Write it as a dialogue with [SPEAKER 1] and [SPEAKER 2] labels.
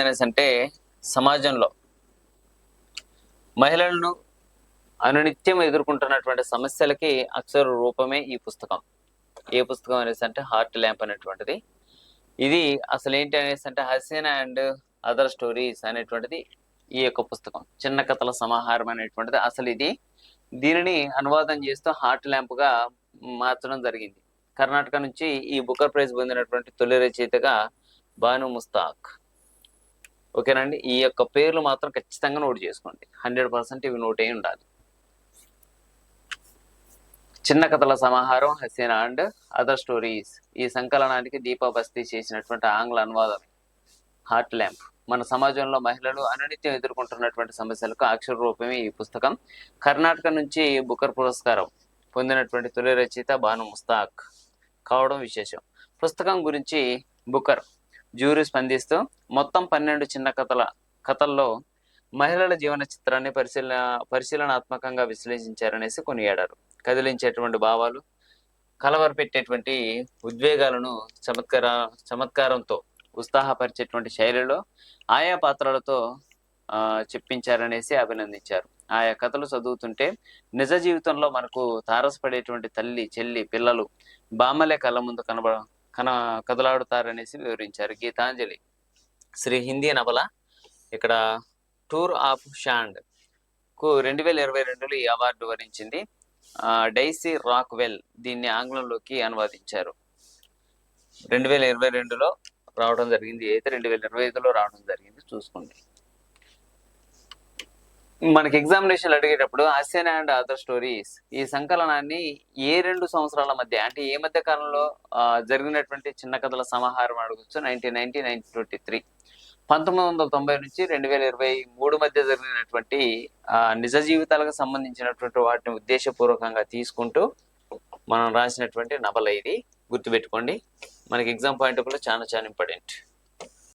[SPEAKER 1] అనేసి అంటే సమాజంలో మహిళలను అనునిత్యం ఎదుర్కొంటున్నటువంటి సమస్యలకి అక్షర రూపమే ఈ పుస్తకం. ఏ పుస్తకం అనేసి అంటే హార్ట్ ల్యాంప్ అనేటువంటిది. ఇది అసలు ఏంటి అనేసి అంటే హసీనా అండ్ అదర్ స్టోరీస్ అనేటువంటిది ఈ యొక్క పుస్తకం. చిన్న కథల సమాహారం అనేటువంటిది. అసలు ఇది దీనిని అనువాదం చేస్తూ హార్ట్ ల్యాంప్గా మార్చడం జరిగింది. కర్ణాటక నుంచి ఈ బుకర్ ప్రైజ్ పొందినటువంటి తొలి రచయితగా బాను ముస్తాక్. ఓకేనండి? ఈ యొక్క పేర్లు మాత్రం ఖచ్చితంగా నోట్ చేసుకోండి. హండ్రెడ్ పర్సెంట్ ఇవి నోట్ అయి ఉండాలి. చిన్న కథల సమాహారం హసీనా అండ్ అదర్ స్టోరీస్. ఈ సంకలనానికి దీపా బస్తీ చేసినటువంటి ఆంగ్ల అనువాదం హార్ట్ ల్యాంప్. మన సమాజంలో మహిళలు అనునిత్యం ఎదుర్కొంటున్నటువంటి సమస్యలకు అక్షర రూపమే ఈ పుస్తకం. కర్ణాటక నుంచి బుకర్ పురస్కారం పొందినటువంటి తొలి రచయిత బాను ముస్తాక్. కావడం విశేషం. పుస్తకం గురించి బుకర్ జ్యూరీ స్పందిస్తూ మొత్తం పన్నెండు చిన్న కథల కథల్లో మహిళల జీవన చిత్రాన్ని పరిశీలన పరిశీలనాత్మకంగా విశ్లేషించారనేసి కొనియాడారు. కదిలించేటువంటి భావాలు కలవర పెట్టేటువంటి ఉద్వేగాలను చమత్కార చమత్కారంతో ఉత్సాహపరిచేటువంటి శైలిలో ఆయా పాత్రలతో ఆ, చెప్పించారనేసి అభినందించారు. ఆయా కథలు చదువుతుంటే నిజ జీవితంలో మనకు తారసపడేటువంటి తల్లి చెల్లి పిల్లలు బామ్మలే కళ్ళ ముందు కనబడ కన కదలాడుతారనేసి వివరించారు. గీతాంజలి. శ్రీ హిందీ నవల. ఇక్కడ టూర్ ఆఫ్ షాండ్కు రెండు వేల ఇరవై రెండులో ఈ అవార్డు వరించింది. డైసీ రాక్ వెల్ దీన్ని ఆంగ్లంలోకి అనువాదించారు. రెండు వేల ఇరవై రెండులో రావడం జరిగింది. అయితే రెండు వేల ఇరవై ఐదులో రావడం జరిగింది చూసుకోండి. మనకి ఎగ్జామినేషన్ అడిగేటప్పుడు అసెన్ అండ్ అదర్ స్టోరీస్ ఈ సంకలనాన్ని ఏ రెండు సంవత్సరాల మధ్య అంటే ఏ మధ్య కాలంలో జరిగినటువంటి చిన్న కథల సమాహారం అడగచ్చు? Nineteen ninety nineteen twenty three పంతొమ్మిది వందల తొంభై నుంచి రెండు వేల ఇరవై మూడు మధ్య జరిగినటువంటి నిజ జీవితాలకు సంబంధించినటువంటి వాటిని ఉద్దేశపూర్వకంగా తీసుకుంటూ మనం రాసినటువంటి నవల ఇది. గుర్తుపెట్టుకోండి. మనకి ఎగ్జామ్ పాయింట్ ఆఫ్ చాలా చాలా ఇంపార్టెంట్